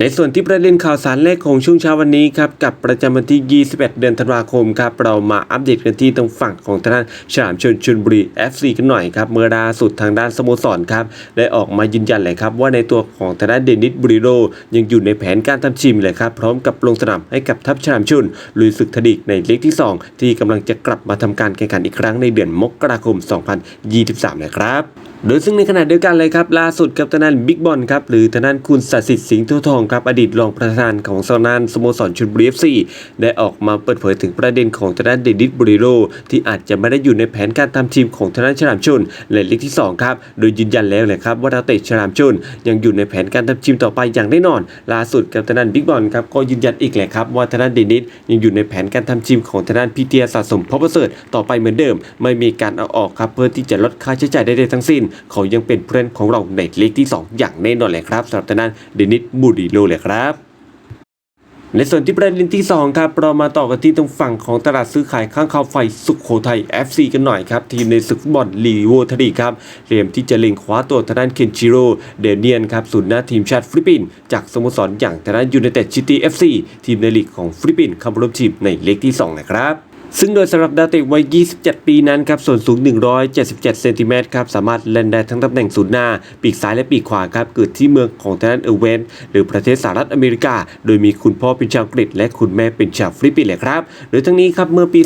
ในส่วนที่ประเด็นข่าวสารแรกของช่วงเช้าวันนี้ครับกับประจำวันที่ 21 เดือนธันวาคมครับเรามาอัปเดตกันที่ตรงฝั่งของทางด้านฉลามชนชลบุรี FC กันหน่อยครับเมื่อล่าสุดทางด้านสโมสรครับได้ออกมายืนยันเลยครับว่าในตัวของทางด้านเดนิสบริโรยังอยู่ในแผนการทำชิมเลยครับพร้อมกับลงสนามให้กับทัพฉลามชนลุยศึกทดิกในเลกที่ 2 ที่กำลังจะกลับมาทำการแข่งขันอีกครั้งในเดือนมกราคม 2023นะครับ โดยซึ่งในขณะเดียวกันเลยครับล่าสุดกับทางด้านบิ๊กบอลครับหรือทางด้านคุณสัสิทธิ์สิงห์ททองครับอดีตรองประธานของสนานสโมสรชลบุรีเอฟซีได้ออกมาเปิดเผยถึงประเด็นของทางด้านเดนิสบริโรที่อาจจะไม่ได้อยู่ในแผนการทำทีมของทางด้านฉลามชนในลีกที่2ครับโดยยืนยันแล้วเลยครับว่าดาวเตะฉลามชนยังอยู่ในแผนการทำทีมต่อไปอย่างแน่นอน ล่าสุดกับทางด้านบิ๊กบอลครับก็ยืนยันอีกแหละครับว่าทางด้านเดนิสยังอยู่ในแผนการทำทีมของทางด้านพีเทียสะสมพบประเสริฐต่อไปเหมือนเดิม ไม่มีการเอาออกครับเพื่อที่จะลดค่าใช้จ่ายใดๆทั้งสิ้นเขายังเป็นเพื่อนของเราในเลขที่ 2 อย่างแน่นอนเลยครับสำหรับทางด้านเดนิสบูดิโลเลยครับในส่วนที่ประเด็นที่ 2 ครับ เรามาต่อกันที่ตรงฝั่งของตลาดซื้อขายข้างข่าวไฟสุขโขทัย FC กันหน่อยครับ ทีมในศึกฟุตบอลลีโวทดีครับเตรียมที่จะเล็งคว้าตัวทางด้านเคนชิโร่เดเนียนครับศูนย์หน้าทีมชาติฟิลิปปินส์จากสโมสรอย่างทางด้านยูไนเต็ดซิตี้ FC ทีมในลีกของฟิลิปปินส์เข้าร่วมทีมในเลขที่ 2 นะครับ ซึ่งโดยสำหรับดาวเตะวัย 27 ปีนั้นครับ ส่วนสูง 177 เซนติเมตรครับ สามารถเล่นได้ทั้งตำแหน่งศูนย์หน้า ปีกซ้ายและปีกขวาครับ เกิดที่เมืองของทางด้านเอเวนหรือประเทศสหรัฐอเมริกา โดยมีคุณพ่อเป็นชาวอังกฤษ และคุณแม่เป็นชาวฟิลิปปินส์เลยครับโดยทั้งนี้ครับ เมื่อปี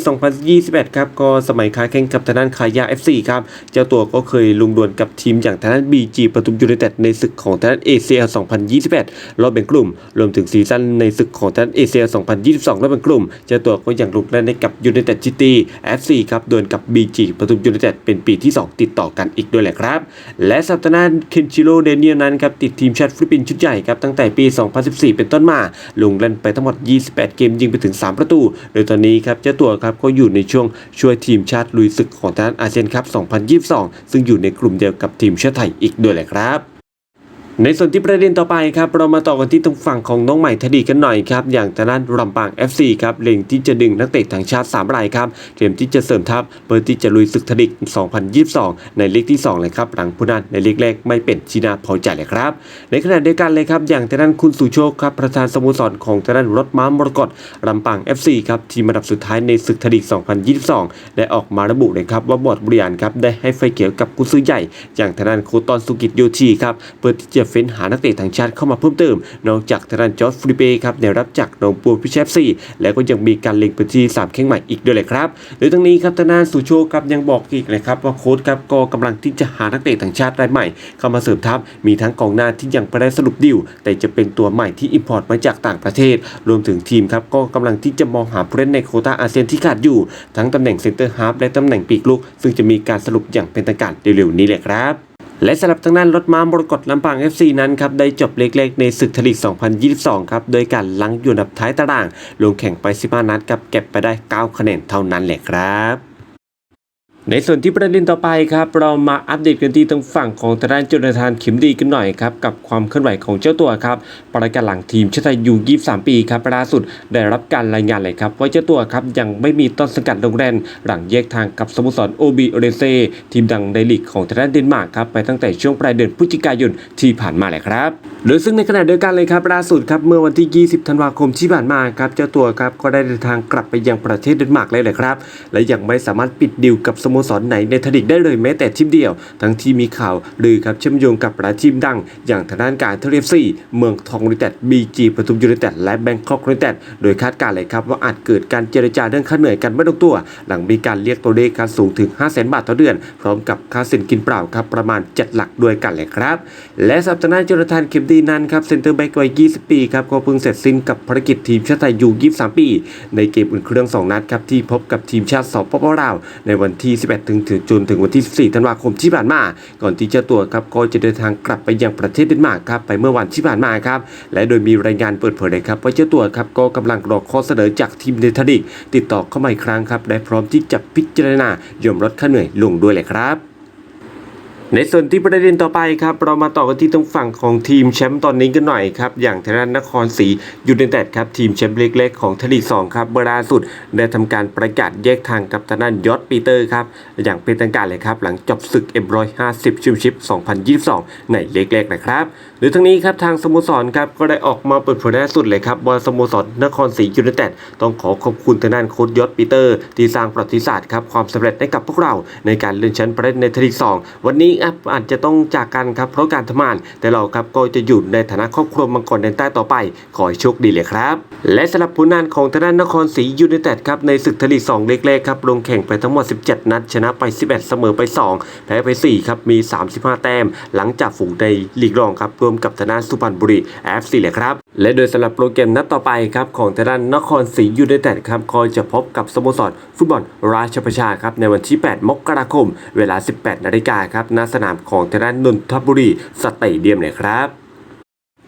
2021 ครับ ก็สมัยค้าแข่งกับทางด้านคายา FC ครับ เจ้าตัวก็เคยลงดวลกับทีมอย่างทางด้าน BG ปทุมยูไนเต็ดในศึกของทางด้าน ACL 2021 รอบแบ่งกลุ่ม รวมถึงซีซั่นในศึกของทางด้าน ACL 2022 รอบแบ่งกลุ่ม เจ้าตัวก็ยังลงเล่นให้กับยูไนเต็ดซิตี้ FC ครับดวลกับ BG ปทุมยูไนเต็ดเป็นปีที่ 2 ติดต่อกันอีกด้วยแหละครับ และสัปดาห์หน้าเคนชิโร่เดเนียนั้นครับติดทีมชาติฟิลิปปินส์ชุดใหญ่ครับตั้งแต่ปี 2014 เป็นต้นมา ลงเล่นไปทั้งหมด 28 เกมยิงไปถึง 3 ประตู โดยตอนนี้ครับเจ้าตัวครับก็อยู่ในช่วงช่วยทีมชาติลุยศึกของทางอาเซียนคัพ2022 ซึ่งอยู่ในกลุ่มเดียวกับทีมชาติไทยอีกด้วยแหละครับ ในส่วนที่ประเด็นต่อไปครับเรามาต่อกันที่ตรงฝั่งของน้องใหม่ทดีกันหน่อยครับอย่างทางด้านลำปาง FC ครับเล็งที่จะดึงนักเตะต่างชาติ 3 รายครับเตรียมที่จะเสริมทัพเพื่อที่จะลุยศึกทดิก 2022 ในเลขที่2เลยครับหลังผู้นั้นในเลขแรกไม่เป็นชีนาพอใจเลยครับ ในขณะเดียวกันเลยครับอย่างทางด้านคุณสุโชคครับประธานสโมสรของทางด้านรถม้ามรกตลำปาง FC ครับทีมอันดับสุดท้ายในศึกทดิก 2022 ได้ออกมาระบุเลยครับว่าบอร์ดบริหารครับได้ให้ไฟเขียวกับกุซื้อใหญ่ อย่างทางด้านโคตอนสุกิจโยชีครับเพื่อที่จะะเฟ้นหานักเตะต่างชาติเข้ามาเพิ่มเติม นอกจากทางานจอร์จฟริเป้ครับได้รับจากนองปูพิเชฟซีแล้วก็ยังมีการเล็งไปที่สามแข้งใหม่อีกด้วยเลยครับโดยทั้งนี้ครับทางานสุโชครับยังบอกอีกเลยครับว่าโค้ชครับก็กำลังที่จะหานักเตะต่างชาติรายใหม่ เข้ามาเสริมทัพมีทั้งกองหน้าที่ยังไม่ได้สรุปดิวแต่จะเป็นตัวใหม่ที่อิมพอร์ตมาจากต่างประเทศ รวมถึงทีมครับก็กำลังที่จะมองหาผู้เล่นในโควตาอาเซียนที่ขาดอยู่ ทั้งตำแหน่งเซนเตอร์ฮาร์ฟและตำแหน่งปีกลุก ซึ่งจะมีการสรุปอย่างเป็นทางการเร็วๆนี้แหละครับ และสำหรับทางด้านรถม้ามรกตลำปาง FC นั้นครับได้จบเล็กๆ ในศึกทลีก 2022 ครับโดยการลังอยู่อันดับท้ายตาราง ลงแข่งไป 15 นัดครับเก็บไปได้ 9 คะแนนเท่านั้นแหละครับ ในส่วนที่ประเด็นต่อไปครับ เรามาอัปเดตกันที่ทางฝั่งของทางด้านจุลธานขิมดีกันหน่อยครับ กับความเคลื่อนไหวของเจ้าตัวครับประกาศหลังทีมชาติไทยยู23 ปีครับล่าสุดได้รับการรายงานเลยครับว่าเจ้าตัวครับยังไม่มีต้นสังกัดโรงแรมหลังแยกทางกับสโมสรโอบีเรเซทีมดังในลีกของทางด้านเดนมาร์กครับไปตั้งแต่ช่วงปลายเดือนพฤศจิกายนที่ผ่านมาแหละครับโดยซึ่งในขณะเดียวกันเลยครับล่าสุดครับเมื่อวันที่ 20 ธันวาคมที่ผ่านมาครับเจ้าตัวครับก็ได้เดินทางกลับไปยังประเทศเดนมาร์กเลยแหละครับและยังไม่สามารถปิดดีลกับสโมสรไหนในทดิกได้เลยแม้แต่ทีมเดียว ทั้งที่มีข่าวลือครับเชื่อมโยงกับหลายทีมดัง อย่างทางด้านการเทเรฟซีเมืองทองยูไนเต็ดบีจีปทุมยูไนเต็ดและแบงคอกยูไนเต็ดโดยคาดการณ์เลยครับว่าอาจเกิดการเจรจาเรื่องค่าเหนื่อยกันไม่ลงตัว หลังมีการเรียกตัวเลขค่าสูงถึง 5 0 0 0 0 0 บาทต่อเดือน พร้อมกับค่าสินกินเปล่าครับประมาณ 7 หลักด้วยกันเลยครับ และสัปดาห์หน้าจนาธานเคมดีนั้นครับเซนเตอร์แบ็กวัย 20 ปีครับก็เพิ่งเสร็จสิ้นกับภารกิจทีมชาติไทยยู 23 ปี ในเกมอุ่นเครื่อง 2 นัดครับที่พบกับทีมชาติสปปลาวในวันที่11 ถึงถึงจนถึงวันที่ 14 ธันวาคมที่ผ่านมา ก่อนที่เจ้าตัวครับก็จะเดินทางกลับไปยังประเทศเดนมาร์กครับไปเมื่อวันที่ผ่านมาครับและโดยมีรายงานเปิดเผยเลยครับว่าเจ้าตัวครับก็กำลังรอข้อเสนอจากทีมเนเธอร์แลนด์ติดต่อเข้ามาอีกครั้งครับและพร้อมที่จะพิจารณายอมลดค่าเหนื่อยลงด้วยเลยครับ ในส่วนที่ประเด็นต่อไปครับ เรามาต่อกันที่ตรงฝั่งของทีมแชมป์ตอนนี้กันหน่อยครับ อย่างทางด้านนครศรียูไนเต็ดครับ ทีมแชมป์เล็กๆของทลีก2ครับเมื่อล่าสุด ได้ทำการประกาศแยกทางกับทางด้านยอดปีเตอร์ครับ อย่างเป็นทางการเลยครับ หลังจบศึก M150 ชิมชิป 2022 ในเล็กๆนะครับ หรือทั้งนี้ครับทางสโมสรครับก็ได้ออกมาเปิดเผยล่าสุดเลยครับว่าสโมสรนครศรียูไนเต็ดต้องขอขอบคุณทางด้านโค้ชยศปีเตอร์ที่สร้างประวัติศาสตร์ครับความสำเร็จให้กับพวกเราในการเลื่อนชั้นไปเล่นในทลีก2วันนี้อาจจะต้องจากกันครับเพราะการทำงาน แต่เราครับก็จะอยู่ในฐานะครอบครัวมังกรแดนใต้ต่อไป ขอให้โชคดีเลยครับ และสำหรับผลงานของทางด้านนครศรียูไนเต็ดครับในศึกทลีก2เล็กๆครับลงแข่งไปทั้งหมด 17 นัด ชนะไป 11 เสมอไป2แพ้ไป4ครับมี 35 แต้ม หลังจากฝูงในลีกรองครับรวมกับทางด้านสุพรรณบุรี FC เลยครับและโดยสำหรับโปรแกรมนัดต่อไปครับของทางด้านนครศรียูไนเต็ดครับก็จะพบกับสโมสรฟุตบอลราชประชาครับในวันที่ 8 มกราคม เวลา 18 นาฬิกาครับณสสนามของทางด้านนนทบุรีสเตเดียมเลยครับ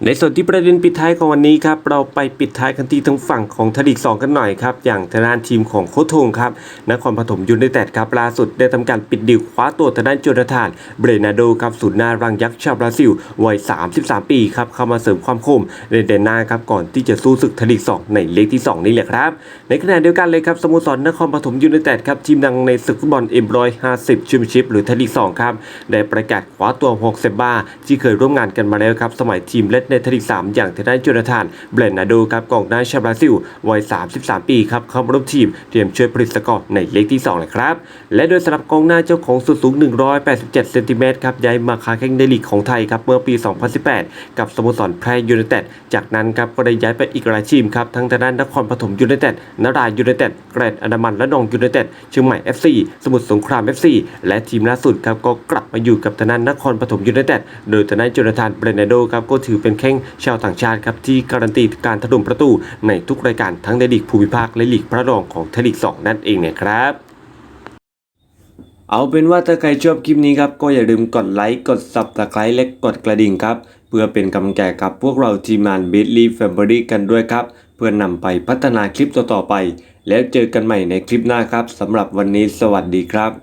ในส่วนที่ประเด็นปิดท้ายของวันนี้ครับเราไปปิดท้ายกันที่ทางฝั่งของทลีก2กันหน่อยครับอย่างทางด้านทีมของโคทงครับนครปฐมยูไนเต็ดครับล่าสุดได้ทำการปิดดิวคว้าตัวทางด้านโจนาธานเบรนาโดครับศูนย์หน้ารังยักษ์ชาวบราซิลวัย 33 ปีครับเข้ามาเสริมความคมในเดนหน้าครับก่อนที่จะสู้ศึกทลีก2ในเลขที่ 2 นี่แหละครับ ในขณะเดียวกันเลยครับสโมสรนครปฐมยูไนเต็ดครับทีมดังในศึกฟุตบอล M150 แชมเปี้ยนชิพหรือทลีก2ครับได้ประกาศคว้าตัวฮอกเซบ้าที่เคยร่วมงานกันมาแล้วครับสมัยทีมเล่นในทลีก 3 อย่างทางด้านโจนาธานเบรนนาโดครับกองหน้าชาวบราซิลวัย 33 ปีครับเข้ามาร่วมทีมเตรียมช่วยผลิตสกอร์ในเลขที่2เลยครับ และโดยสำหรับกองหน้าเจ้าของส่วนสูง 187 เซนติเมตรครับย้ายมาค้าแข่งในลีกของไทยครับเมื่อปี 2018 กับสโมสรแพร่ยูไนเต็ดจากนั้นครับก็ได้ย้ายไปอีกหลายทีมครับทั้งทางด้านนครปฐมยูไนเต็ดนารายยูไนเต็ดแกรนด์อันดามันและนองยูไนเต็ดเชียงใหม่ FC สมุทรสงคราม FC และทีมล่าสุดครับก็กลับมาอยู่กับทางด้านนครปฐมยูไนเต็ดโดยทางด้านโจนาธานเบรนาโดครับก็ถือเป็นแข้งชาวต่างชาติครับที่การันตีการถล่มประตูในทุกรายการทั้งในลีกภูมิภาคและลีกพระรองของทลีก 2 นั่นเองเนี่ยครับเอาเป็นว่าถ้าใครชอบคลิปนี้ครับ ก็อย่าลืมกดไลค์ กด subscribe และกดกระดิ่งครับ เพื่อเป็นกำลังใจกับพวกเราทีมงาน b i t l y Family กันด้วยครับ เพื่อนำไปพัฒนาคลิปต่อๆไป แล้วเจอกันใหม่ในคลิปหน้าครับสำหรับวันนี้สวัสดีครับ